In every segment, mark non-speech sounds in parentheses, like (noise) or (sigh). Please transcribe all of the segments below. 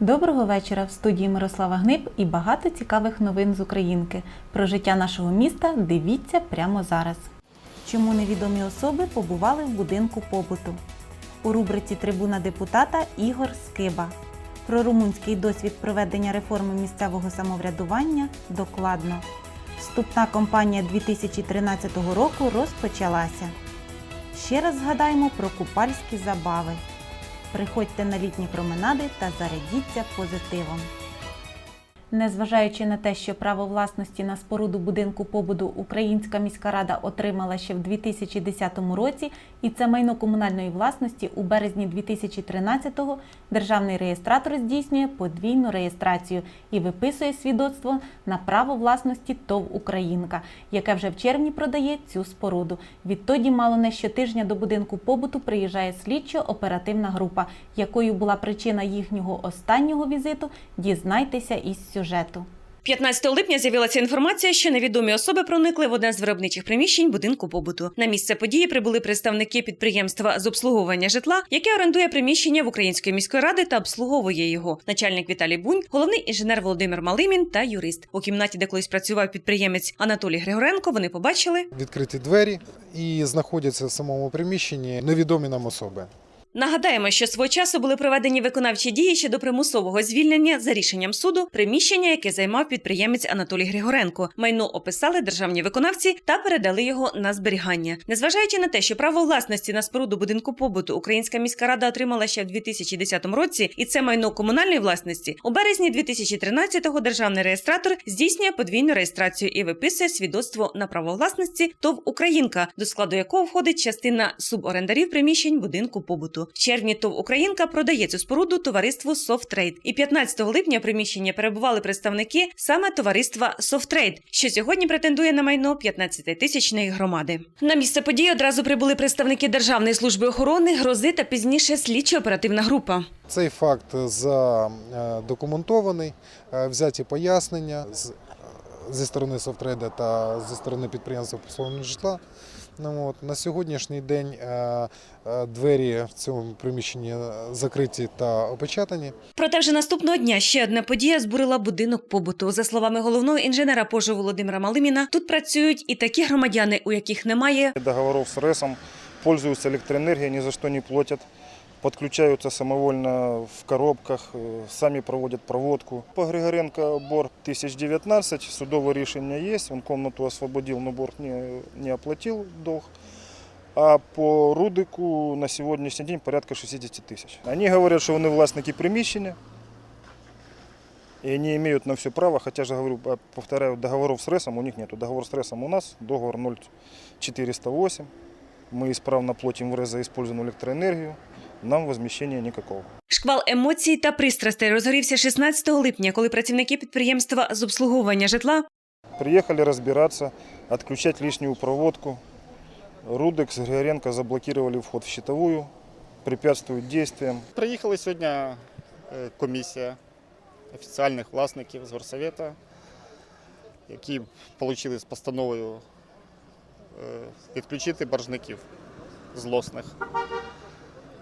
Доброго вечора в студії Мирослава Гниб і багато цікавих новин з Українки. Про життя нашого міста дивіться прямо зараз. Чому невідомі особи побували в будинку побуту? У рубриці Трибуна депутата Ігор Скиба. Про румунський досвід проведення реформи місцевого самоврядування докладно. Вступна кампанія 2013 року розпочалася. Ще раз згадаємо про купальські забави. Приходьте на літні променади та зарядіться позитивом. Незважаючи на те, що право власності на споруду будинку побуду Українська міська рада отримала ще в 2010 році, і це майно комунальної власності у березні 2013-го державний реєстратор здійснює подвійну реєстрацію і виписує свідоцтво на право власності ТОВ Українка, яке вже в червні продає цю споруду. Відтоді мало не щотижня до будинку побуту приїжджає слідчо-оперативна група, якою була причина їхнього останнього візиту. Дізнайтеся із сюжету. 15 липня з'явилася інформація, що невідомі особи проникли в одне з виробничих приміщень будинку побуту. На місце події прибули представники підприємства з обслуговування житла, яке орендує приміщення в Української міської ради та обслуговує його. Начальник Віталій Бунь, головний інженер Володимир Малимін та юрист. У кімнаті, де колись працював підприємець Анатолій Григоренко, вони побачили. відкриті двері і знаходяться в самому приміщенні невідомі нам особи. Нагадаємо, що свого часу були проведені виконавчі дії щодо примусового звільнення за рішенням суду приміщення, яке займав підприємець Анатолій Григоренко. Майно описали державні виконавці та передали його на зберігання. Незважаючи на те, що право власності на споруду будинку побуту Українська міська рада отримала ще в 2010 році, і це майно комунальної власності. У березні 2013-го державний реєстратор здійснює подвійну реєстрацію і виписує свідоцтво на право власності ТОВ Українка, до складу якого входить частина суборендарів приміщень будинку побуту. В червні ТОВ Українка продає цю споруду товариству Софтрейд. І 15 липня приміщення перебували представники саме товариства Софтрейд, що сьогодні претендує на майно 15-тисячної громади. На місце події одразу прибули представники Державної служби охорони, грози та пізніше слідчо-оперативна група. Цей факт задокументований, е, взяті пояснення з- зі сторони Софтреда та зі сторони підприємства обслуговування житла. Ну, от, на сьогоднішній день е, е, двері в цьому приміщенні закриті та опечатані. Проте вже наступного дня ще одна подія збурила будинок побуту. За словами головного інженера пожу Володимира Малиміна, тут працюють і такі громадяни, у яких немає договоров с РЭСом, пользуются электроэнергией, ни за что не платят, подключаются самовольно в коробках, э, сами проводят проводку. По Григоренко борг 1019, судовое решение есть, он комнату освободил, но борг не, не оплатил долг. А по Рудику на сьогоднішній день порядка 60 тисяч. Вони говорять, що вони власники приміщення, и они имеют на все право, хотя же говорю, а, повторяю, договоров с РЭСом у них нет. Договор с РЭСом у нас, договор 0408. Мы исправно платим в РЭС за использованную электроэнергию. Нам возмещения никакого. Шквал емоцій та пристрастей розгорівся 16 липня, коли працівники підприємства з обслуговування житла Приехали разбираться, отключать лишнюю проводку. Рудек с Григоренко заблокировали вход в щитовую, препятствуют действиям. Приїхали сьогодні е, комісія офіціальних власників з горсовета, які отримали з постановою е, відключити боржників злосних.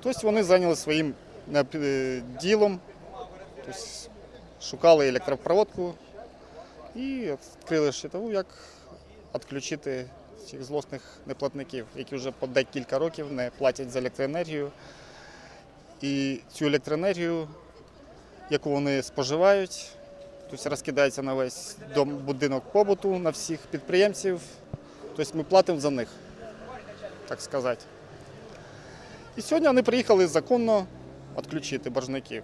Тобто вони зайняли своїм е, ділом, тобто шукали електропроводку і відкрили щитову, як відключити цих злосних неплатників, які вже по декілька років не платять за електроенергію. І цю електроенергію, яку вони споживають, тобто розкидається на весь дом, будинок побуту, на всіх підприємців. Тобто ми платимо за них, так сказати. І сьогодні вони приїхали законно відключити боржників.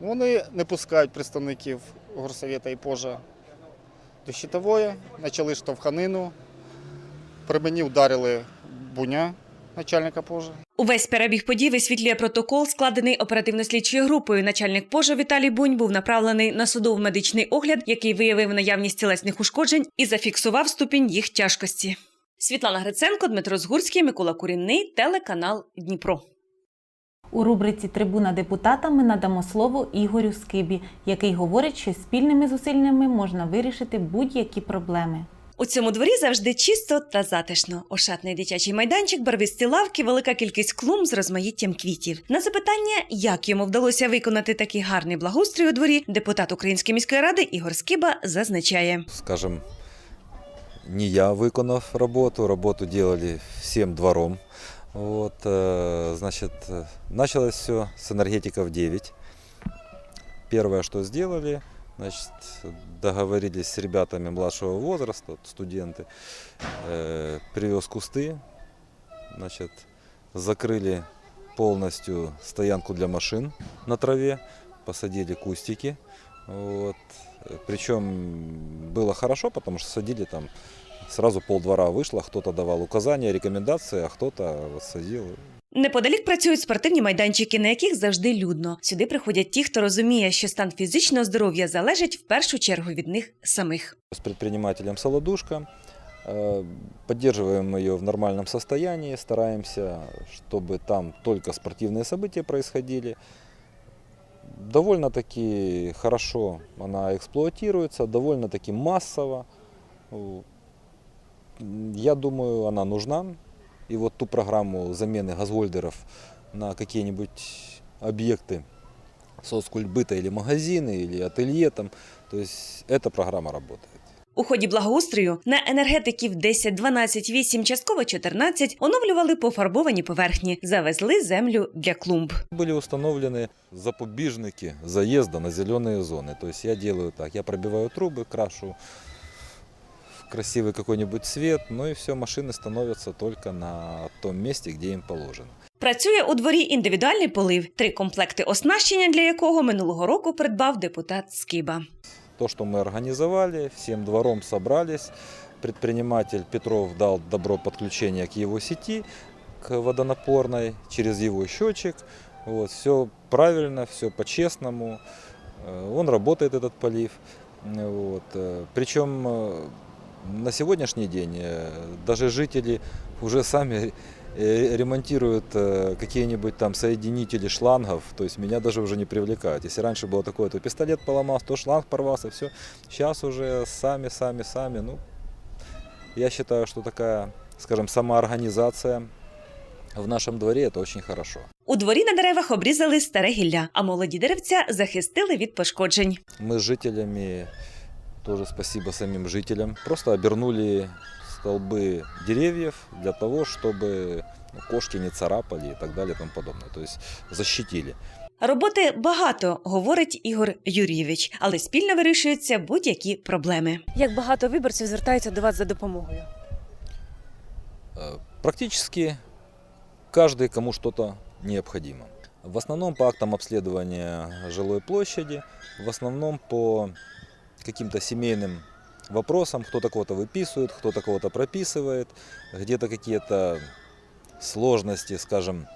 Вони не пускають представників горсовета і пожа до щитової, почали штовханину. При мені вдарили буня начальника пожа. Увесь перебіг подій висвітлює протокол, складений оперативно-слідчою групою. Начальник пожа Віталій Бунь був направлений на судово-медичний огляд, який виявив наявність тілесних ушкоджень і зафіксував ступінь їх тяжкості. Світлана Гриценко, Дмитро Згурський, Микола Курінний, телеканал Дніпро. У рубриці Трибуна депутата ми надамо слово Ігорю Скибі, який говорить, що спільними зусиллями можна вирішити будь-які проблеми. У цьому дворі завжди чисто та затишно. Ошатний дитячий майданчик, барвисті лавки, велика кількість клумб з розмаїттям квітів. На запитання, як йому вдалося виконати такий гарний благоустрій у дворі, депутат Української міської ради Ігор Скиба зазначає. скажем, не я виконав роботу, роботу делали всем двором. Вот, э, значит, началось все с энергетиков 9. Первое, что сделали, значит, договорились с ребятами младшего возраста, студенты, э, привез кусты, значит, закрыли полностью стоянку для машин на траве, посадили кустики. Вот. Причем было хорошо, потому что садили там сразу полдвора вышло, кто-то давал указания, рекомендации, а кто-то вот садил. Неподалік працюють спортивні майданчики, на яких завжди людно. Сюди приходять ті, хто розуміє, що стан фізичного здоров'я залежить в першу чергу від них самих. С предпринимателем «Солодушка» э, поддерживаем ее в нормальном состоянии, стараемся, чтобы там только спортивные события происходили. Довольно-таки хорошо она эксплуатируется, довольно-таки массово. М, Я думаю, она нужна. И вот ту программу замены газгольдеров на какие-нибудь объекты соцкультбыта или магазины, или ателье там, то есть эта программа работает. У ході благоустрою на енергетиків 10, 12, 8, частково 14 оновлювали пофарбовані поверхні, завезли землю для клумб. Были установлены запобежники заезда на зеленые зоны. То есть я делаю так, я пробиваю трубы, крашу в красивый какой-нибудь цвет, ну и все, машины становятся только на том месте, где им положено. Працює у дворі індивідуальний полив, три комплекти оснащення для якого минулого року придбав депутат Скиба. То, что мы организовали, всем двором собрались, предприниматель Петров дал добро подключения к его сети, к водонапорной, через его счетчик. Вот, все правильно, все по-честному. Э, Он работает, этот полив. Вот. э, Причем э, на сегодняшний день э, даже жители уже сами э, ремонтируют э, какие-нибудь там соединители шлангов, то есть меня даже уже не привлекают. Если раньше было такое, то пистолет поломался, то шланг порвался, все. Сейчас уже сами, сами, сами. Ну, я считаю, что такая, скажем, самоорганизация в нашем дворе это очень хорошо. У дворі на деревах обрізали старе гілля, а молоді деревця захистили від пошкоджень. Мы с жителями, тоже спасибо самим жителям, просто обернули столбы деревьев для того, чтобы ну, кошки не царапали и так далее и тому подобное. То есть защитили. Роботи багато, говорить Ігор Юрійович, але спільно вирішуються будь-які проблеми. Як багато виборців звертаються до вас за допомогою? Э, Практически каждый, кому что-то необходимо. В основном по актам обследования жилой площади, в основном по каким-то семейным вопросам, кто-то кого-то выписывает, кто-то кого-то прописывает, где-то какие-то сложности, скажем,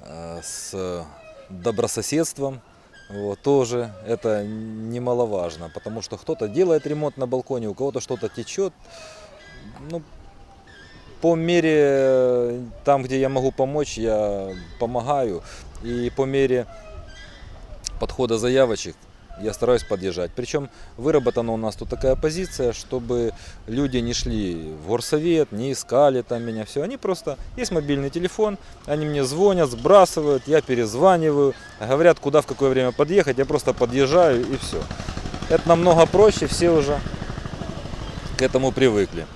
э, с добрососедством, вот, тоже это немаловажно, потому что кто-то делает ремонт на балконе, у кого-то что-то течет. Ну, по мере э, там, где я могу помочь, я помогаю. И по мере подхода заявочек я стараюсь подъезжать. Причем выработана у нас тут такая позиция, чтобы люди не шли в горсовет, не искали там меня, все. Они просто, есть мобильный телефон, они мне звонят, сбрасывают, я перезваниваю, говорят, куда в какое время подъехать, я просто подъезжаю и все. Это намного проще, все уже к этому привыкли.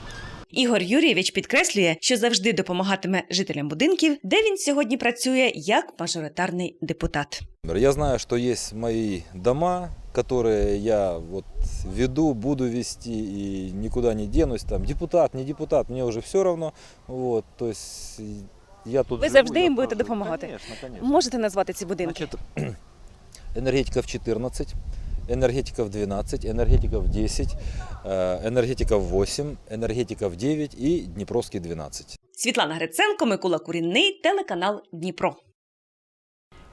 Ігор Юрійович підкреслює, що завжди допомагатиме жителям будинків, де він сьогодні працює як мажоритарний депутат. Я знаю, что есть мои дома, которые я вот веду, буду вести и никуда не денусь. Там депутат, не депутат, мне уже все равно. Вот, то есть я тут. Ви живу, завжди я їм будете прожил. допомагати? Конечно, конечно. Можете назвати ці будинки? Значит, энергетиков 14, энергетиков 12, энергетиков 10, э, энергетиков 8, энергетиков 9 и Днепровский 12. Світлана Гриценко, Микола Курінний, телеканал Дніпро.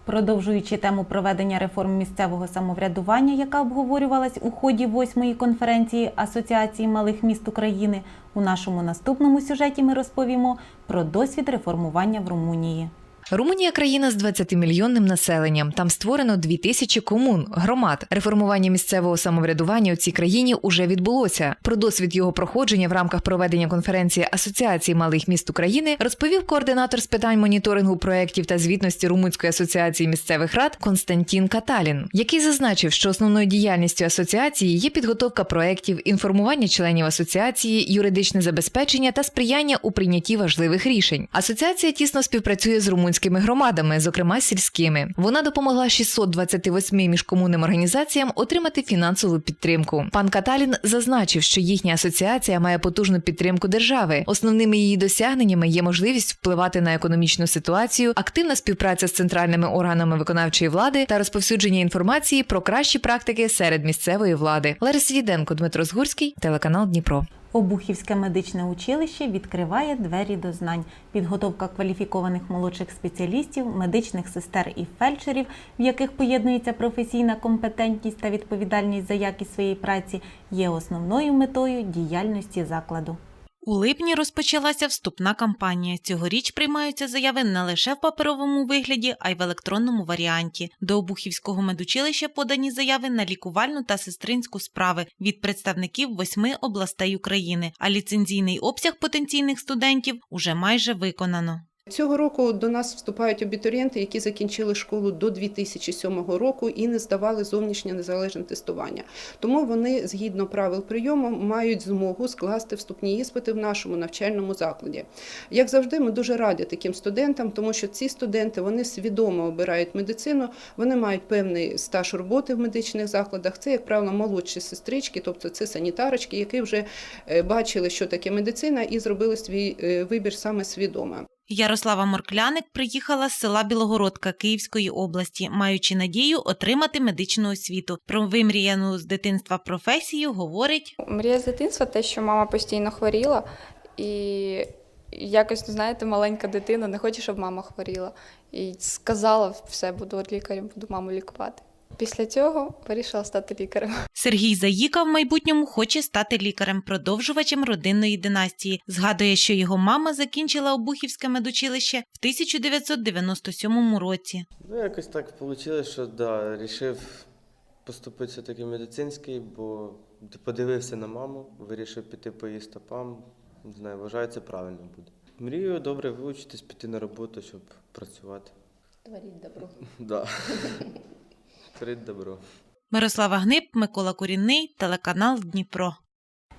Продовжуючи тему проведення реформ місцевого самоврядування, яка обговорювалась у ході восьмої конференції Асоціації малих міст України, у нашому наступному сюжеті ми розповімо про досвід реформування в Румунії. Румунія країна з 20-мільйонним населенням. Там створено 2000 комун, громад. Реформування місцевого самоврядування у цій країні уже відбулося. Про досвід його проходження в рамках проведення конференції Асоціації малих міст України розповів координатор з питань моніторингу проєктів та звітності Румунської асоціації місцевих рад Константін Каталін, який зазначив, що основною діяльністю асоціації є підготовка проєктів, інформування членів асоціації, юридичне забезпечення та сприяння у прийнятті важливих рішень. Асоціація тісно співпрацює з румунськими громадами, зокрема сільськими. Вона допомогла 628 міжкомунним організаціям отримати фінансову підтримку. Пан Каталін зазначив, що їхня асоціація має потужну підтримку держави. Основними її досягненнями є можливість впливати на економічну ситуацію, активна співпраця з центральними органами виконавчої влади та розповсюдження інформації про кращі практики серед місцевої влади. Лариса Діденко, Дмитро Згурський, телеканал Дніпро. Обухівське медичне училище відкриває двері до знань. Підготовка кваліфікованих молодших спеціалістів, медичних сестер і фельдшерів, в яких поєднується професійна компетентність та відповідальність за якість своєї праці, є основною метою діяльності закладу. У липні розпочалася вступна кампанія. Цьогоріч приймаються заяви не лише в паперовому вигляді, а й в електронному варіанті. До Обухівського медучилища подані заяви на лікувальну та сестринську справи від представників восьми областей України, а ліцензійний обсяг потенційних студентів уже майже виконано. Цього року до нас вступають абітурієнти, які закінчили школу до 2007 року і не здавали зовнішнє незалежне тестування. Тому вони, згідно правил прийому, мають змогу скласти вступні іспити в нашому навчальному закладі. Як завжди, ми дуже раді таким студентам, тому що ці студенти вони свідомо обирають медицину, вони мають певний стаж роботи в медичних закладах. Це, як правило, молодші сестрички, тобто це санітарочки, які вже е, бачили, що таке медицина, і зробили свій е, вибір саме свідомо. Ярослава Моркляник приїхала з села Білогородка Київської області, маючи надію отримати медичну освіту. Про вимріяну з дитинства професію говорить Мрія з дитинства те, що мама постійно хворіла, і якось, знаєте, маленька дитина не хоче, щоб мама хворіла. І сказала, все, буду лікарем, буду маму лікувати. Після цього вирішила стати лікарем. Сергій Заїка в майбутньому хоче стати лікарем, продовжувачем родинної династії. Згадує, що його мама закінчила Обухівське медучилище в 1997 році. Ну, якось так вийшло, що да, рішив поступити все-таки медицинський, бо подивився на маму, вирішив піти по її стопам. Не знаю, вважаю, це правильно буде. Мрію добре вивчитись, піти на роботу, щоб працювати. Творіть добро. Да. (laughs) Творить добро. Мирослава Гнип, Микола Курінний, телеканал Дніпро.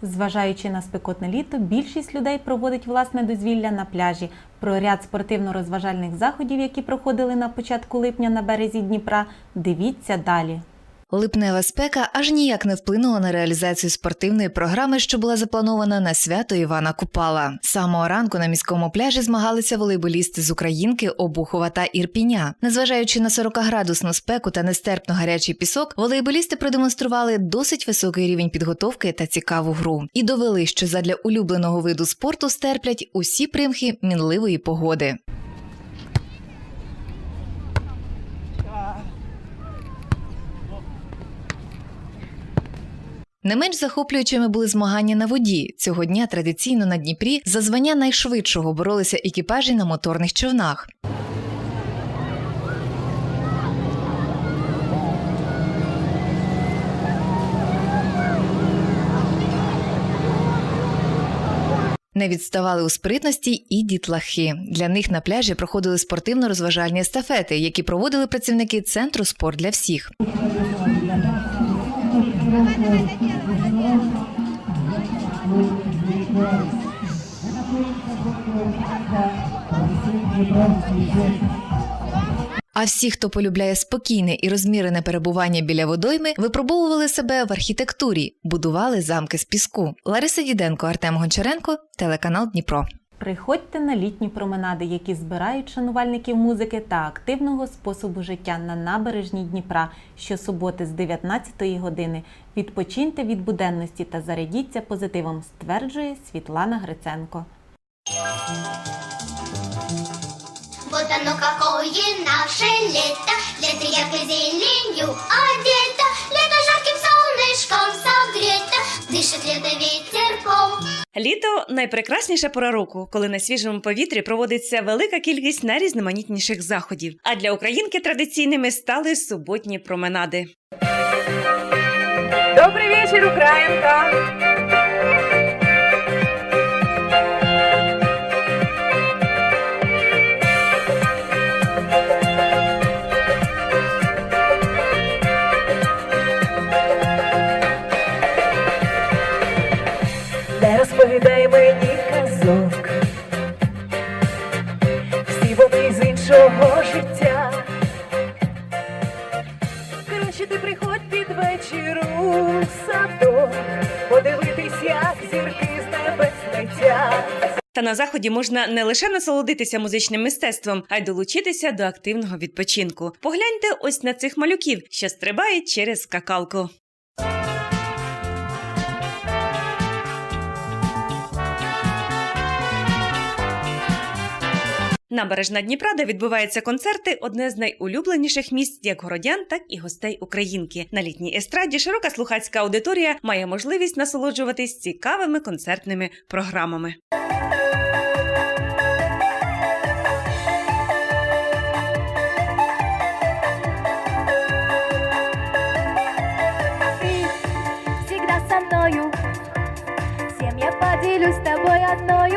Зважаючи на спекотне літо, більшість людей проводить власне дозвілля на пляжі. Про ряд спортивно-розважальних заходів, які проходили на початку липня на березі Дніпра, дивіться далі. Липнева спека аж ніяк не вплинула на реалізацію спортивної програми, що була запланована на свято Івана Купала. З Самого ранку на міському пляжі змагалися волейболісти з Українки, Обухова та Ірпіня. Незважаючи на 40-градусну спеку та нестерпно гарячий пісок, волейболісти продемонстрували досить високий рівень підготовки та цікаву гру і довели, що задля улюбленого виду спорту стерплять усі примхи мінливої погоди. Не менш захоплюючими були змагання на воді. Цього дня традиційно на Дніпрі за звання найшвидшого боролися екіпажі на моторних човнах. Не відставали у спритності і дітлахи. Для них на пляжі проходили спортивно-розважальні естафети, які проводили працівники центру спорт для всіх. А всі, хто полюбляє спокійне і розмірене перебування біля водойми, випробовували себе в архітектурі, будували замки з піску. Лариса Діденко, Артем Гончаренко, телеканал Дніпро. Приходьте на літні променади, які збирають шанувальників музики та активного способу життя на набережній Дніпра щосуботи з 19 години. Відпочиньте від буденності та зарядіться позитивом, стверджує Світлана Гриценко. Вот оно какое наше лето, Лето яркой зеленью одето, согрето, дышит лето. Літо найпрекрасніша пора року, коли на свіжому повітрі проводиться велика кількість найрізноманітніших заходів. А для українки традиційними стали суботні променади. Добрий вечір, Українка! Заході можна не лише насолодитися музичним мистецтвом, а й долучитися до активного відпочинку. Погляньте ось на цих малюків, що стрибають через скакалку. Набережна Дніпра, де відбуваються концерти, одне з найулюбленіших місць як городян, так і гостей українки. На літній естраді широка слухацька аудиторія має можливість насолоджуватись цікавими концертними програмами. Тобой.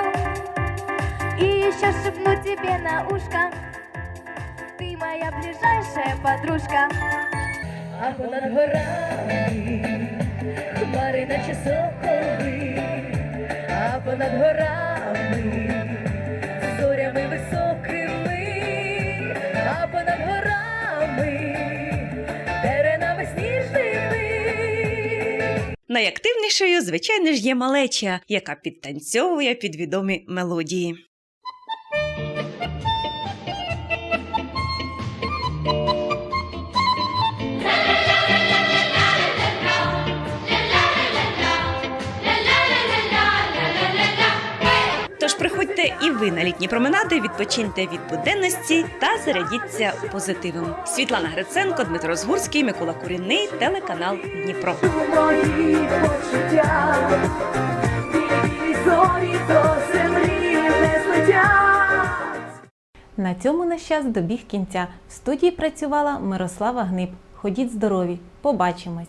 И еще шепну тебе на ушко, ты моя ближайшая подружка. А над горами хмари наче соколи, а над горами Найактивнішою, звичайно ж, є малеча, яка підтанцьовує під відомі мелодії. І ви на літні променади, відпочиньте від буденності та зарядіться позитивом. Світлана Гриценко, Дмитро Згурський, Микола Курінний, телеканал Дніпро. На цьому наш час добіг кінця. В студії працювала Мирослава Гниб. Ходіть здорові, побачимось!